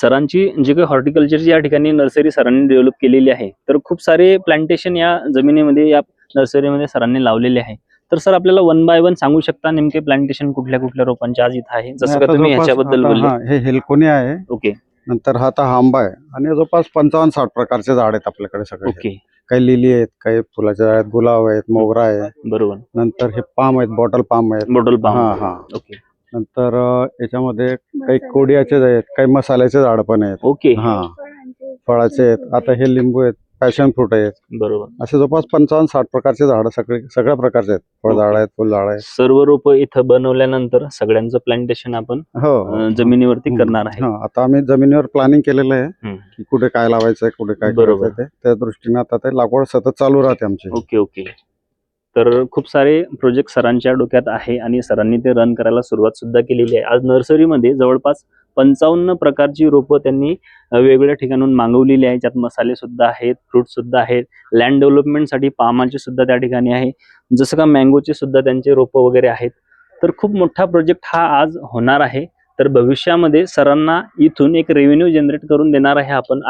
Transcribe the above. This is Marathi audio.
सरांची जी काही हॉर्टिकल्चरची या ठिकाणी नर्सरी सरांनी डेव्हलप केलेली आहे तर खूप सारे प्लांटेशन या जमिनीमध्ये या नर्सरीमध्ये सरांनी लावलेले आहे. तर सर आपल्याला वन बाय वन सांगू शकता नेमके प्लांटेशन कुठल्या कुठल्या रोपांचे आज इथं आहे? जसं का तुम्ही ह्याच्याबद्दल बोलले. हा, हे हेलकोनी आहे. ओके. नंतर हा आता आंबा आहे. आणि जवळपास पंचावन्न साठ प्रकारचे झाड आहेत आपल्याकडे सगळे. ओके. काही लिली आहेत काही फुलाचे झाड आहेत गुलाब आहेत मोगरा आहे. बरोबर. नंतर हे पाम आहेत बॉटल पाम आहेत. बॉटल हा पाम हा. ओके. नंतर याच्यामध्ये काही कोडियाचे आहेत काही मसाल्याचे झाड पण आहेत. ओके. हा. फळाचे आहेत. आता हे लिंबू आहेत पॅशन फ्रूट आहेत. बरोबर. असे जवळपास पंचावन्न साठ प्रकारचे झाड सगळे सगळ्या प्रकारचे आहेत. फळझाड आहेत फुलझाड आहेत. सर्व रोप इथं बनवल्यानंतर सगळ्यांचं प्लांटेशन आपण हो. जमिनीवरती. करणार आहे. हा आता आम्ही जमिनीवर प्लॅनिंग केलेलं आहे. की कुठे काय लावायचंय कुठे काय बरोबर. त्या दृष्टीने आता ते लागवड सतत चालू राहते आमची. Okay okay. तर खूप सारे प्रोजेक्ट सरांच्या डोक्यात आहे आणि सरांनी ते रन करायला सुरुवात सुद्धा केलेली आहे. आज नर्सरीमध्ये जवळपास पंचावन्न प्रकारची रोपं त्यांनी वेगवेगळ्या ठिकाणून मागवलेली आहे. ज्यात मसाले सुद्धा आहेत फ्रूट सुद्धा आहेत. लँड डेव्हलपमेंटसाठी पामाचे सुद्धा त्या ठिकाणी आहे. जसं का मँगोचे सुद्धा त्यांचे रोपं वगैरे आहेत. तर खूप मोठा प्रोजेक्ट हा आज होणार आहे. तर भविष्यामध्ये सरांना इथून एक रेव्हेन्यू जनरेट करून देणार आहे आपण.